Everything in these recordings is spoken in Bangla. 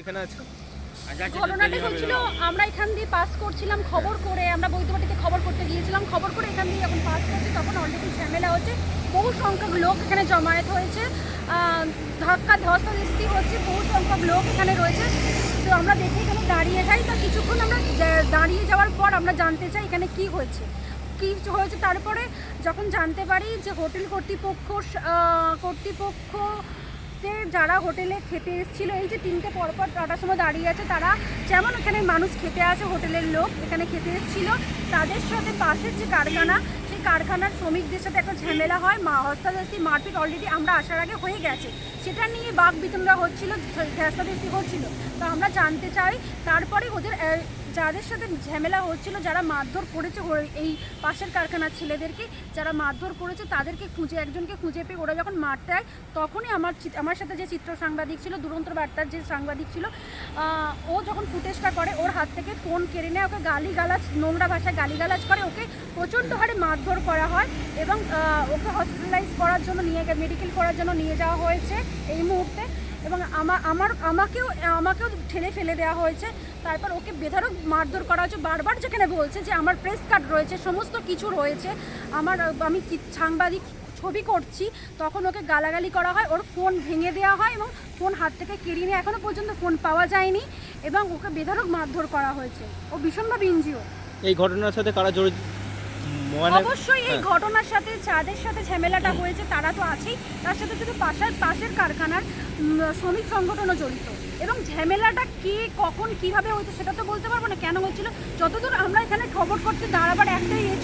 এখানে আছে? ঘটনাটি হচ্ছিল আমরা এখান দিয়ে পাস করছিলাম খবর করে আমরা বৈদ্যবাটিতে খবর করতে গিয়েছিলাম খবর করে এখান দিয়ে যখন পাস করছি তখন অলরেডি ঝামেলা হচ্ছে। বহু সংখ্যক লোক এখানে জমায়েত হয়েছে ধাক্কা ধস্তাধস্তি হচ্ছে বহু সংখ্যক লোক এখানে রয়েছে। তো আমরা দেখে এখানে দাঁড়িয়ে যাই তো কিছুক্ষণ আমরা দাঁড়িয়ে যাওয়ার পর আমরা জানতে চাই এখানে কি হয়েছে। কি হয়েছে? তারপরে যখন জানতে পারি যে হোটেল কর্তৃপক্ষ কর্তৃপক্ষ তে যারা হোটেলে খেতে এসেছিল, এই যে তিনটে পরপর টাটার সময় দাঁড়িয়ে আছে, তারা যেমন এখানে মানুষ খেতে আসে, হোটেলের লোক এখানে খেতে এসেছিল, তাদের সাথে পাশের যে কারখানা, সেই কারখানার শ্রমিকদের সাথে একটা ঝামেলা হয়। মা হস্তাধস্তি মারপিট অলরেডি আমরা আসার আগে হয়ে গেছে। সেটা নিয়ে বাঘ বিতণ্ডা হচ্ছিল, ধস্তাধস্তি হচ্ছিল। তো আমরা জানতে চাই, তারপরে ওদের যাদের সাথে ঝামেলা হচ্ছিল, যারা মারধর করেছে এই পাশের কারখানার ছেলেদেরকে, যারা মারধর করেছে তাদেরকে খুঁজে, একজনকে খুঁজে পেয়ে ওরা যখন মারতে হয় তখনই আমার আমার সাথে যে চিত্র সাংবাদিক ছিল, দুরন্ত বার্তার যে সাংবাদিক ছিল ও যখন ফুটেজটা করে, ওর হাত থেকে ফোন কেড়ে নেয়, ওকে গালিগালাজ, নোংরা ভাষায় গালিগালাজ করে, ওকে প্রচণ্ড হারে মারধর করা হয় এবং ওকে হসপিটালাইজ করার জন্য নিয়ে মেডিকেল করার জন্য নিয়ে যাওয়া হয়েছে এই মুহূর্তে। এবং আমার আমার আমাকেও আমাকেও ঠেলে ফেলে দেওয়া হয়েছে। তারপর ওকে বেধারক মারধর করা হয়েছে। বারবার যেখানে বলছে যে আমার প্রেস কার্ড রয়েছে সমস্ত কিছু রয়েছে। আমার আমি সাংবাদিক ছবি করছি? তখন ওকে গালাগালি করা হয়। ওর ফোন ভেঙে দেওয়া হয় এবং ফোন হাত থেকে কেড়ে নিয়ে এখনও পর্যন্ত ফোন পাওয়া যায়নি এবং ওকে বেধারক মারধর করা হয়েছে। ও ভীষণভাবে ইনজিও এই ঘটনার সাথে কারা জড়িত? অবশ্যই এই হ্যাঁ। ঘটনার সাথে যাদের সাথে ঝামেলাটা হয়েছে তারা তো আছেই। তার সাথে শুধু পাশের পাশের কারখানার শ্রমিক সংগঠনও জড়িত। এবং ঝামেলাটা কে, কখন, কীভাবে হয়েছে সেটা তো বলতে পারব না। কেন হয়েছিল? যতদূর আমরা এখানে খবর করতে দাঁড়াবার একটাই ইয়ে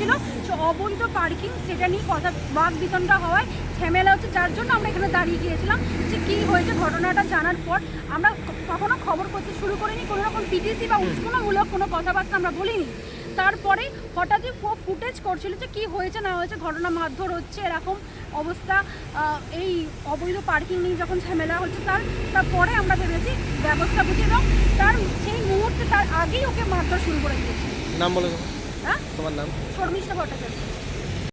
যে অবৈধ পার্কিং সেটা নিয়ে কথা, বাঘ বিতণ্ডা হওয়ায় ঝামেলা হচ্ছে। যার জন্য আমরা এখানে দাঁড়িয়ে গিয়েছিলাম যে কী হয়েছে ঘটনাটা জানার পর আমরা কখনো খবর করতে শুরু করিনি। কোনো রকম পিটিসি বা উস্কুনামূলক কোনো কথাবার্তা আমরা বলিনি। তারপরে হঠাৎই ফুটেজ করছিল যে কি হয়েছে না হয়েছে ঘটনা মারধর হচ্ছে এরকম অবস্থা এই অবৈধ পার্কিং নিয়ে যখন ঝামেলা হচ্ছে তার তারপরে আমরা ভেবেছি ব্যবস্থা বুঝে এবং তার সেই মুহূর্তে তার আগেই ওকে মারধর শুরু করে দিয়েছি। নাম বলে হ্যাঁ? তোমার নাম? শর্মিষ্ঠা ভট্টাচার্য।